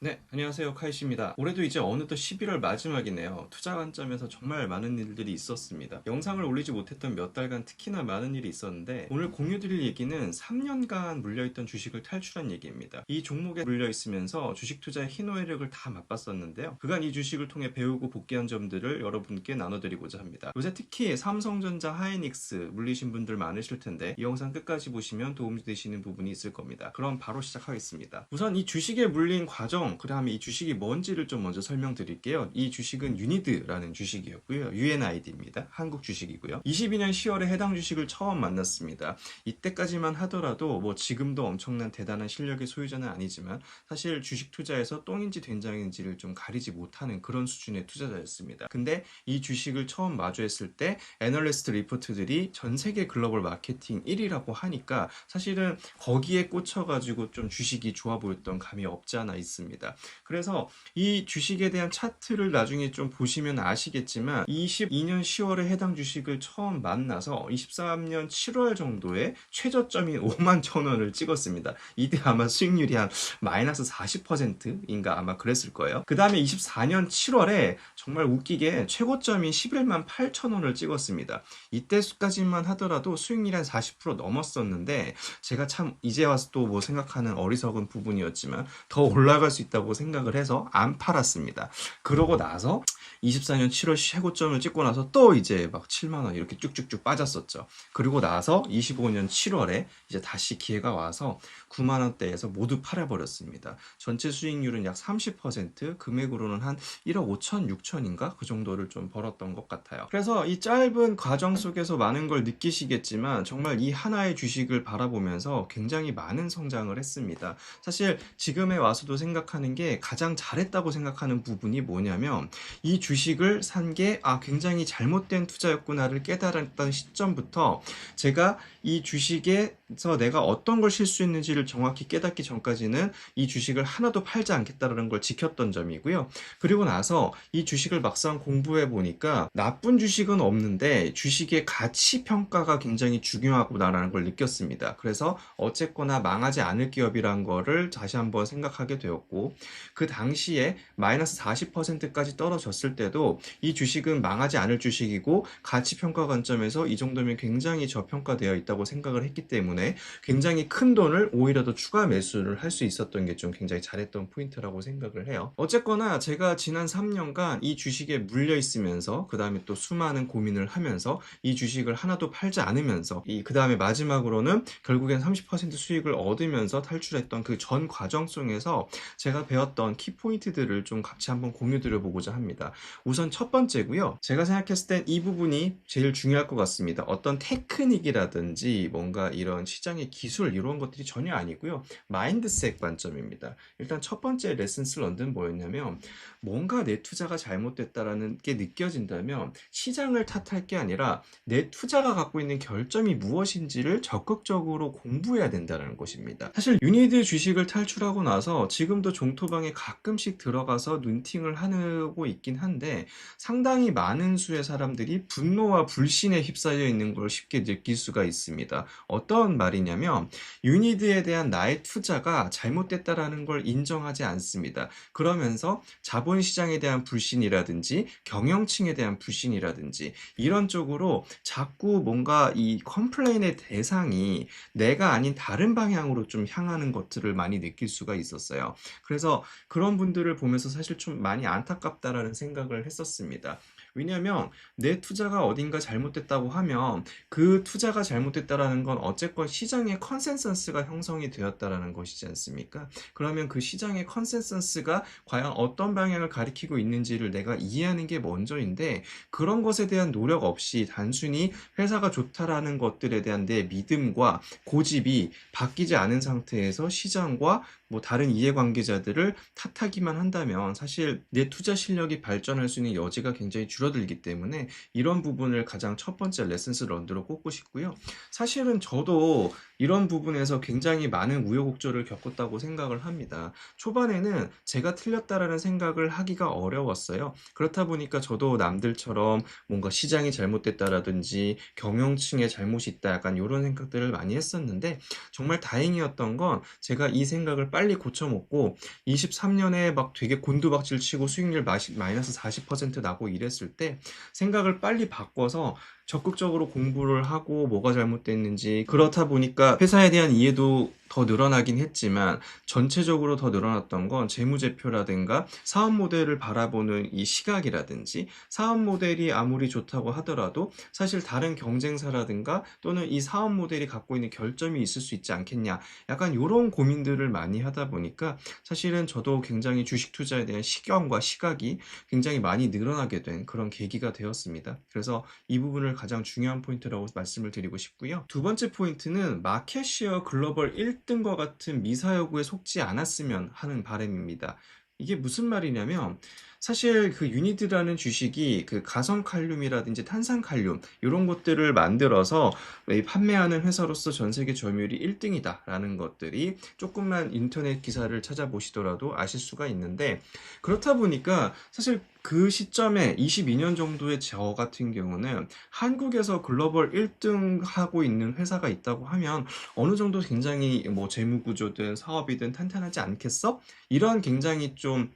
네, 안녕하세요. 카이시입니다. 올해도 이제 어느덧 11월 마지막이네요. 투자 관점에서 정말 많은 일들이 있었습니다. 영상을 올리지 못했던 몇 달간 특히나 많은 일이 있었는데 오늘 공유 드릴 얘기는 3년간 물려있던 주식을 탈출한 얘기입니다. 이 종목에 물려있으면서 주식 투자의 희노애락을 다 맛봤었는데요. 그간 이 주식을 통해 배우고 복귀한 점들을 여러분께 나눠드리고자 합니다. 요새 특히 삼성전자, 하이닉스 물리신 분들 많으실 텐데 이 영상 끝까지 보시면 도움이 되시는 부분이 있을 겁니다. 그럼 바로 시작하겠습니다. 우선 이 주식에 물린 과정 그 다음 에이 주식이 뭔지를 좀 먼저 설명드릴게요. 이 주식은 유니드라는 주식이었고요. UNID입니다. 한국 주식이고요. 22년 10월에 해당 주식을 처음 만났습니다. 이때까지만 하더라도 뭐 지금도 엄청난 대단한 실력의 소유자는 아니지만 사실 주식 투자에서 똥인지 된장인지를 좀 가리지 못하는 그런 수준의 투자자였습니다. 근데 이 주식을 처음 마주했을 때 애널리스트 리포트들이 전 세계 글로벌 마케팅 1위라고 하니까 사실은 거기에 꽂혀가지고 좀 주식이 좋아 보였던 감이 없지 않아 있습니다. 그래서 이 주식에 대한 차트를 나중에 좀 보시면 아시겠지만 22년 10월에 해당 주식을 처음 만나서 23년 7월 정도에 최저점인 5만 천 원을 찍었습니다. 이때 아마 수익률이 한 마이너스 40%인가 아마 그랬을 거예요. 그 다음에 24년 7월에 정말 웃기게 최고점인 11만 8천 원을 찍었습니다. 이때까지만 하더라도 수익률이 한 40% 넘었었는데 제가 참 이제 와서 또 뭐 생각하는 어리석은 부분이었지만 더 올라갈 수 있다고 생각 을 해서 안 팔았습니다. 그러고 나서 24년 7월 최고점을 찍고 나서 또 이제 막 7만 원 이렇게 쭉쭉쭉 빠졌었죠. 그리고 나서 25년 7월에 이제 다시 기회가 와서 9만 원대에서 모두 팔아버렸습니다. 전체 수익률은 약 30% 금액으로는 한 1억 5천 6천인가 그 정도를 좀 벌었던 것 같아요. 그래서 이 짧은 과정 속에서 많은 걸 느끼시겠지만 정말 이 하나의 주식을 바라보면서 굉장히 많은 성장을 했습니다. 사실 지금에 와서도 생각하는 게 가장 잘했다고 생각하는 부분이 뭐냐면 이 주식을 산 게 아 굉장히 잘못된 투자였구나를 깨달았던 시점부터 제가 이 주식에서 내가 어떤 걸 실수했는지를 정확히 깨닫기 전까지는 이 주식을 하나도 팔지 않겠다라는 걸 지켰던 점이고요. 그리고 나서 이 주식을 막상 공부해 보니까 나쁜 주식은 없는데 주식의 가치 평가가 굉장히 중요하구나라는 걸 느꼈습니다. 그래서 어쨌거나 망하지 않을 기업이란 거를 다시 한번 생각하게 되었고 그 당시에 마이너스 40%까지 떨어졌을 때도 이 주식은 망하지 않을 주식이고 가치 평가 관점에서 이 정도면 굉장히 저평가되어 있다고 생각을 했기 때문에 굉장히 큰 돈을 오 히려 더 추가 매수를 할 수 있었던 게 좀 굉장히 잘했던 포인트라고 생각을 해요. 어쨌거나 제가 지난 3년간 이 주식에 물려 있으면서 그 다음에 또 수많은 고민을 하면서 이 주식을 하나도 팔지 않으면서 이그 다음에 마지막으로는 결국엔 30% 수익을 얻으면서 탈출했던 그 전 과정 속에서 제가 배웠던 키 포인트들을 좀 같이 한번 공유 드려보고자 합니다. 우선 첫 번째고요. 제가 생각했을 땐 이 부분이 제일 중요할 것 같습니다. 어떤 테크닉이라든지 뭔가 이런 시장의 기술 이런 것들이 전혀 아니고요. 마인드셋 관점입니다. 일단 첫 번째 레슨스 런든 뭐였냐면 뭔가 내 투자가 잘못됐다라는 게 느껴진다면 시장을 탓할 게 아니라 내 투자가 갖고 있는 결점이 무엇인지를 적극적으로 공부해야 된다는 것입니다. 사실 유니드 주식을 탈출하고 나서 지금도 종토방에 가끔씩 들어가서 눈팅을 하고 있긴 한데 상당히 많은 수의 사람들이 분노와 불신에 휩싸여 있는 걸 쉽게 느낄 수가 있습니다. 어떤 말이냐면 유니드에 대한 나의 투자가 잘못됐다라는 걸 인정하지 않습니다. 그러면서 자본시장에 대한 불신이라든지 경영층에 대한 불신이라든지 이런 쪽으로 자꾸 뭔가 이 컴플레인의 대상이 내가 아닌 다른 방향으로 좀 향하는 것들을 많이 느낄 수가 있었어요. 그래서 그런 분들을 보면서 사실 좀 많이 안타깝다라는 생각을 했었습니다. 왜냐하면 내 투자가 어딘가 잘못됐다고 하면 그 투자가 잘못됐다라는 건 어쨌건 시장의 컨센서스가 형성이 되었다라는 것이지 않습니까? 그러면 그 시장의 컨센서스가 과연 어떤 방향을 가리키고 있는지를 내가 이해하는 게 먼저인데 그런 것에 대한 노력 없이 단순히 회사가 좋다라는 것들에 대한 내 믿음과 고집이 바뀌지 않은 상태에서 시장과 뭐 다른 이해관계자들을 탓하기만 한다면 사실 내 투자 실력이 발전할 수 있는 여지가 굉장히 줄어들기 때문에 이런 부분을 가장 첫 번째 레슨스 런드로 꼽고 싶고요. 사실은 저도 이런 부분에서 굉장히 많은 우여곡절을 겪었다고 생각을 합니다. 초반에는 제가 틀렸다라는 생각을 하기가 어려웠어요. 그렇다 보니까 저도 남들처럼 뭔가 시장이 잘못됐다라든지 경영층의 잘못이 있다 약간 이런 생각들을 많이 했었는데 정말 다행이었던 건 제가 이 생각을 빨리 고쳐먹고 23년에 막 되게 곤두박질 치고 수익률 마이너스 40% 나고 이랬을 때 생각을 빨리 바꿔서 적극적으로 공부를 하고 뭐가 잘못됐는지 그렇다 보니까 회사에 대한 이해도 더 늘어나긴 했지만 전체적으로 더 늘어났던 건 재무제표라든가 사업 모델을 바라보는 이 시각이라든지 사업 모델이 아무리 좋다고 하더라도 사실 다른 경쟁사라든가 또는 이 사업 모델이 갖고 있는 결점이 있을 수 있지 않겠냐 약간 이런 고민들을 많이 하다 보니까 사실은 저도 굉장히 주식 투자에 대한 시경과 시각이 굉장히 많이 늘어나게 된 그런 계기가 되었습니다. 그래서 이 부분을 가장 중요한 포인트라고 말씀을 드리고 싶고요. 두 번째 포인트는 마켓시어 글로벌 1등과 같은 미사여구에 속지 않았으면 하는 바람입니다. 이게 무슨 말이냐면 사실 그 유니드라는 주식이 그 가성 칼륨이라든지 탄산 칼륨 이런 것들을 만들어서 이 판매하는 회사로서 전 세계 점유율이 1등이다라는 것들이 조금만 인터넷 기사를 찾아보시더라도 아실 수가 있는데 그렇다 보니까 사실 그 시점에 22년 정도의 저 같은 경우는 한국에서 글로벌 1등 하고 있는 회사가 있다고 하면 어느 정도 굉장히 뭐 재무 구조든 사업이든 탄탄하지 않겠어? 이런 굉장히 좀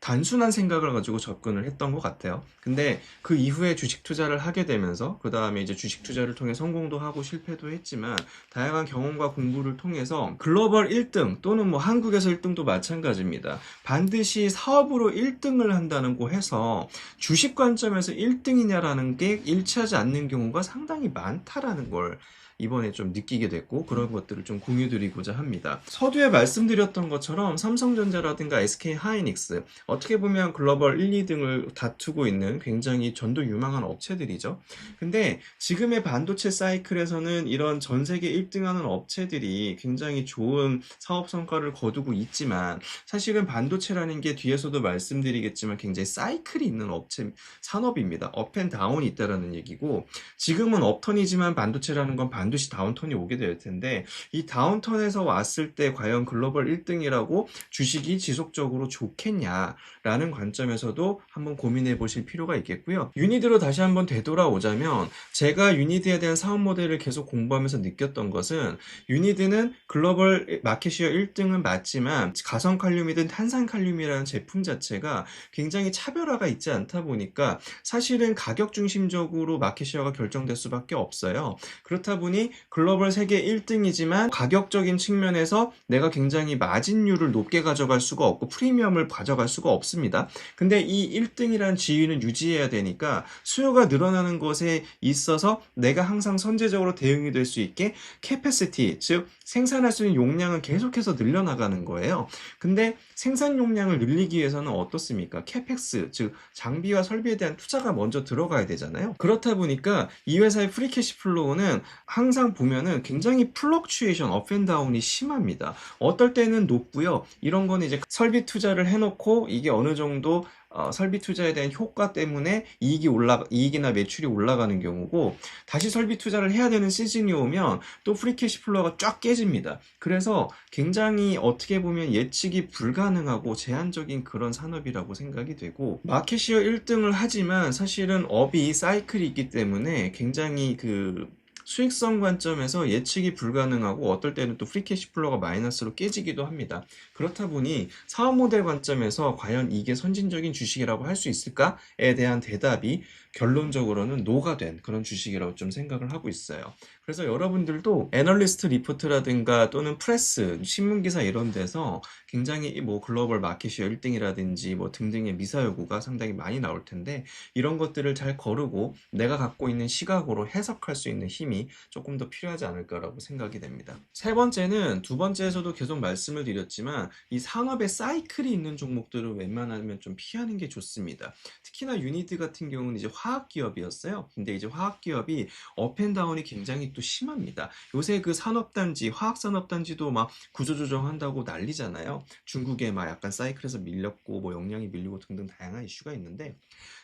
단순한 생각을 가지고 접근을 했던 것 같아요. 근데 그 이후에 주식 투자를 하게 되면서 그 다음에 이제 주식 투자를 통해 성공도 하고 실패도 했지만 다양한 경험과 공부를 통해서 글로벌 1등 또는 뭐 한국에서 1등도 마찬가지입니다. 반드시 사업으로 1등을 한다는 거 해서 주식 관점에서 1등이냐라는 게 일치하지 않는 경우가 상당히 많다라는 걸 이번에 좀 느끼게 됐고 그런 것들을 좀 공유드리고자 합니다. 서두에 말씀드렸던 것처럼 삼성전자라든가 SK 하이닉스 어떻게 보면 글로벌 1, 2등을 다투고 있는 굉장히 전도 유망한 업체들이죠. 근데 지금의 반도체 사이클에서는 이런 전 세계 1등하는 업체들이 굉장히 좋은 사업 성과를 거두고 있지만 사실은 반도체라는 게 뒤에서도 말씀드리겠지만 굉장히 사이클이 있는 업체 산업입니다. 업앤다운이 있다라는 얘기고 지금은 업턴이지만 반도체라는 건 반 드시 다운턴이 오게 될 텐데 이 다운턴에서 왔을 때 과연 글로벌 1등이라고 주식이 지속적으로 좋겠냐라는 관점에서도 한번 고민해 보실 필요가 있겠고요. 유니드로 다시 한번 되돌아오자면 제가 유니드에 대한 사업 모델을 계속 공부하면서 느꼈던 것은 유니드는 글로벌 마켓시어 1등은 맞지만 가성 칼륨이든 탄산 칼륨이라는 제품 자체가 굉장히 차별화가 있지 않다 보니까 사실은 가격 중심적으로 마켓시어가 결정될 수밖에 없어요. 그렇다 보니 글로벌 세계 1등이지만 가격적인 측면에서 내가 굉장히 마진율을 높게 가져갈 수가 없고 프리미엄을 가져갈 수가 없습니다. 근데 이 1등이란 지위는 유지해야 되니까 수요가 늘어나는 것에 있어서 내가 항상 선제적으로 대응이 될 수 있게 캐패시티, 즉 생산할 수 있는 용량은 계속해서 늘려나가는 거예요. 근데 생산 용량을 늘리기 위해서는 어떻습니까? 캐펙스, 즉 장비와 설비에 대한 투자가 먼저 들어가야 되잖아요. 그렇다 보니까 이 회사의 프리캐시 플로우는 항상 보면은 굉장히 플럭추에이션, 업앤다운이 심합니다. 어떨 때는 높고요. 이런 거는 이제 설비 투자를 해놓고 이게 어느 정도 어, 설비 투자에 대한 효과 때문에 이익이 올라 이익이나 매출이 올라가는 경우고 다시 설비 투자를 해야 되는 시즌이 오면 또 프리캐시 플로우가 쫙 깨집니다. 그래서 굉장히 어떻게 보면 예측이 불가능하고 제한적인 그런 산업이라고 생각이 되고 마켓시어 1등을 하지만 사실은 업이 사이클이 있기 때문에 굉장히 그 수익성 관점에서 예측이 불가능하고 어떨 때는 또 프리캐시 플로우가 마이너스로 깨지기도 합니다. 그렇다 보니 사업 모델 관점에서 과연 이게 선진적인 주식이라고 할 수 있을까에 대한 대답이 결론적으로는 노가 된 그런 주식이라고 좀 생각을 하고 있어요. 그래서 여러분들도 애널리스트 리포트라든가 또는 프레스, 신문기사 이런 데서 굉장히 뭐 글로벌 마켓시어 1등이라든지 뭐 등등의 미사 요구가 상당히 많이 나올 텐데 이런 것들을 잘 거르고 내가 갖고 있는 시각으로 해석할 수 있는 힘이 조금 더 필요하지 않을까라고 생각이 됩니다. 세 번째는 두 번째에서도 계속 말씀을 드렸지만 이 산업에 사이클이 있는 종목들을 웬만하면 좀 피하는 게 좋습니다. 특히나 유니드 같은 경우는 이제 화학 기업이었어요. 근데 이제 화학 기업이 업앤다운이 굉장히 또 심합니다. 요새 그 산업단지, 화학산업단지도 막 구조조정한다고 난리잖아요. 중국에 막 약간 사이클에서 밀렸고 뭐 역량이 밀리고 등등 다양한 이슈가 있는데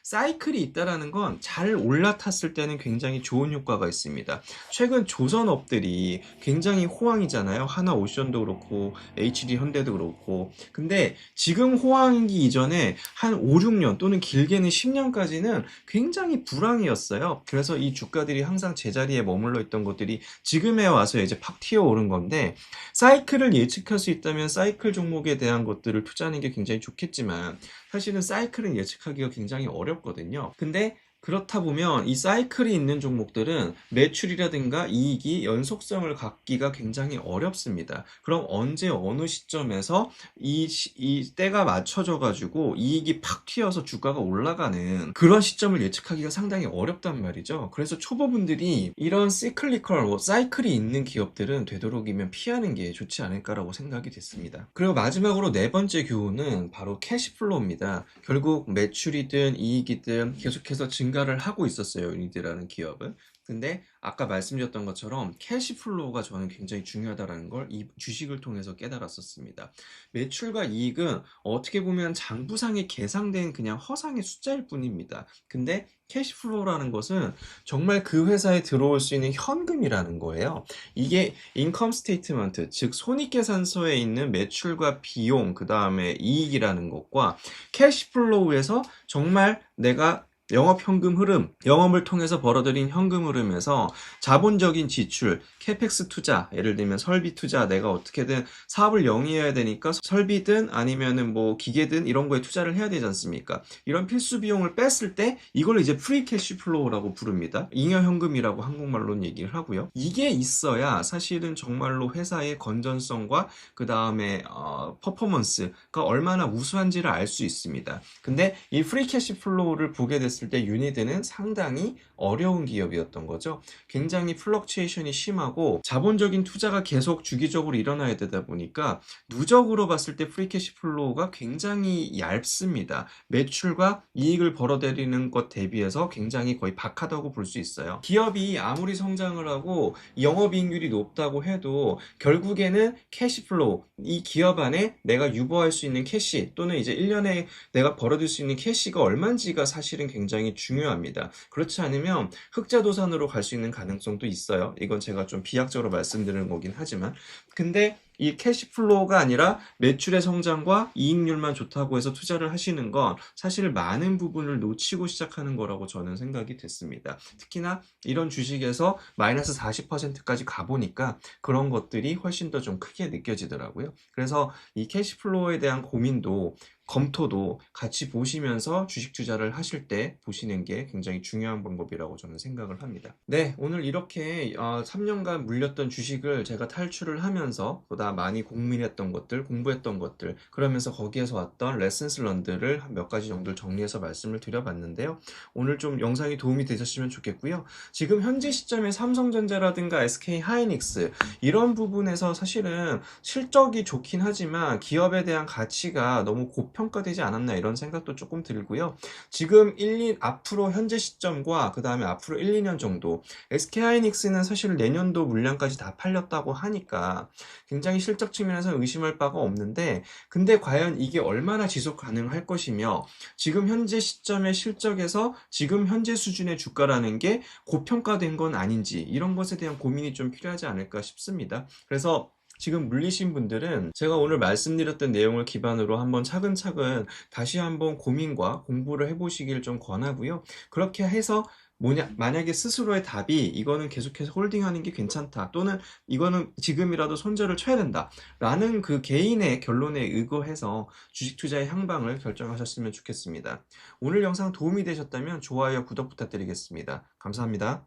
사이클이 있다라는 건 잘 올라탔을 때는 굉장히 좋은 효과가 있습니다. 최근 조선업들이 굉장히 호황이잖아요. 하나 오션도 그렇고 HD 현대도 그렇고. 근데 지금 호황이기 이전에 한 5, 6년 또는 길게는 10년까지는 굉장히 불황이었어요. 그래서 이 주가들이 항상 제자리에 머물러 있던 것들이 지금에 와서 이제 팍 튀어 오른 건데 사이클을 예측할 수 있다면 사이클 종목에 대한 것들을 투자하는 게 굉장히 좋겠지만 사실은 사이클은 예측하기가 굉장히 어렵거든요. 근데 그렇다 보면 이 사이클이 있는 종목들은 매출이라든가 이익이 연속성을 갖기가 굉장히 어렵습니다. 그럼 언제 어느 시점에서 이, 시- 이 때가 맞춰져 가지고 이익이 팍 튀어서 주가가 올라가는 그런 시점을 예측하기가 상당히 어렵단 말이죠. 그래서 초보분들이 이런 시클리컬, 뭐 사이클이 있는 기업들은 되도록이면 피하는 게 좋지 않을까라고 생각이 됐습니다. 그리고 마지막으로 네 번째 교훈은 바로 캐시플로우입니다. 결국 매출이든 이익이든 계속해서 증가 를 하고 있었어요. 유니드라는 기업은. 근데 아까 말씀드렸던 것처럼 캐시플로우가 저는 굉장히 중요하다는 걸 이 주식을 통해서 깨달았었습니다. 매출과 이익은 어떻게 보면 장부상에 계상된 그냥 허상의 숫자일 뿐입니다. 근데 캐시플로우라는 것은 정말 그 회사에 들어올 수 있는 현금이라는 거예요. 이게 인컴 스테이트먼트, 즉 손익계산서에 있는 매출과 비용, 그 다음에 이익이라는 것과 캐시플로우에서 정말 내가 영업 현금 흐름, 영업을 통해서 벌어들인 현금 흐름에서 자본적인 지출, 캐펙스 투자, 예를 들면 설비 투자, 내가 어떻게든 사업을 영위해야 되니까 설비든 아니면은 뭐 기계든 이런 거에 투자를 해야 되지 않습니까? 이런 필수 비용을 뺐을 때 이걸 이제 프리 캐시 플로우라고 부릅니다. 잉여 현금이라고 한국말로는 얘기를 하고요. 이게 있어야 사실은 정말로 회사의 건전성과 그 다음에 어, 퍼포먼스가 얼마나 우수한지를 알 수 있습니다. 근데 이 프리 캐시 플로우를 보게 됐을 때 유니드는 상당히 어려운 기업이었던 거죠. 굉장히 플럭츄에이션이 심하고 자본적인 투자가 계속 주기적으로 일어나야 되다 보니까 누적으로 봤을 때 프리 캐시 플로우가 굉장히 얇습니다. 매출과 이익을 벌어들이는 것 대비해서 굉장히 거의 박하다고 볼 수 있어요. 기업이 아무리 성장을 하고 영업이익률이 높다고 해도 결국에는 캐시플로우, 이 기업 안에 내가 유보할 수 있는 캐시 또는 이제 1년에 내가 벌어들 수 있는 캐시가 얼마인지가 사실은 굉장히 중요합니다. 그렇지 않으면 흑자도산으로 갈 수 있는 가능성도 있어요. 이건 제가 좀 비약적으로 말씀드리는 거긴 하지만. 근데 이 캐시플로우가 아니라 매출의 성장과 이익률만 좋다고 해서 투자를 하시는 건 사실 많은 부분을 놓치고 시작하는 거라고 저는 생각이 됐습니다. 특히나 이런 주식에서 마이너스 40%까지 가보니까 그런 것들이 훨씬 더 좀 크게 느껴지더라고요. 그래서 이 캐시플로우에 대한 고민도 검토도 같이 보시면서 주식 투자를 하실 때 보시는 게 굉장히 중요한 방법이라고 저는 생각을 합니다. 네, 오늘 이렇게 어, 3년간 물렸던 주식을 제가 탈출을 하면서 보다 많이 고민했던 것들, 공부했던 것들, 그러면서 거기에서 왔던 레슨스 런들을 한몇 가지 정도를 정리해서 말씀을 드려봤는데요. 오늘 좀 영상이 도움이 되셨으면 좋겠고요. 지금 현재 시점에 삼성전자라든가 SK 하이닉스 이런 부분에서 사실은 실적이 좋긴 하지만 기업에 대한 가치가 너무 고평가되지 않았나 이런 생각도 조금 들고요. 지금 1, 2, 앞으로 현재 시점과 그 다음에 앞으로 1, 2년 정도 SK 하이닉스는 사실 내년도 물량까지 다 팔렸다고 하니까 굉장히 실적 측면에서 의심할 바가 없는데 근데 과연 이게 얼마나 지속 가능할 것이며 지금 현재 시점의 실적에서 지금 현재 수준의 주가라는 게 고평가된 건 아닌지 이런 것에 대한 고민이 좀 필요하지 않을까 싶습니다. 그래서 지금 물리신 분들은 제가 오늘 말씀드렸던 내용을 기반으로 한번 차근차근 다시 한번 고민과 공부를 해보시길 좀 권하고요. 그렇게 해서 뭐냐, 만약에 스스로의 답이 이거는 계속해서 홀딩하는 게 괜찮다 또는 이거는 지금이라도 손절을 쳐야 된다 라는 그 개인의 결론에 의거해서 주식 투자의 향방을 결정하셨으면 좋겠습니다. 오늘 영상 도움이 되셨다면 좋아요, 구독 부탁드리겠습니다. 감사합니다.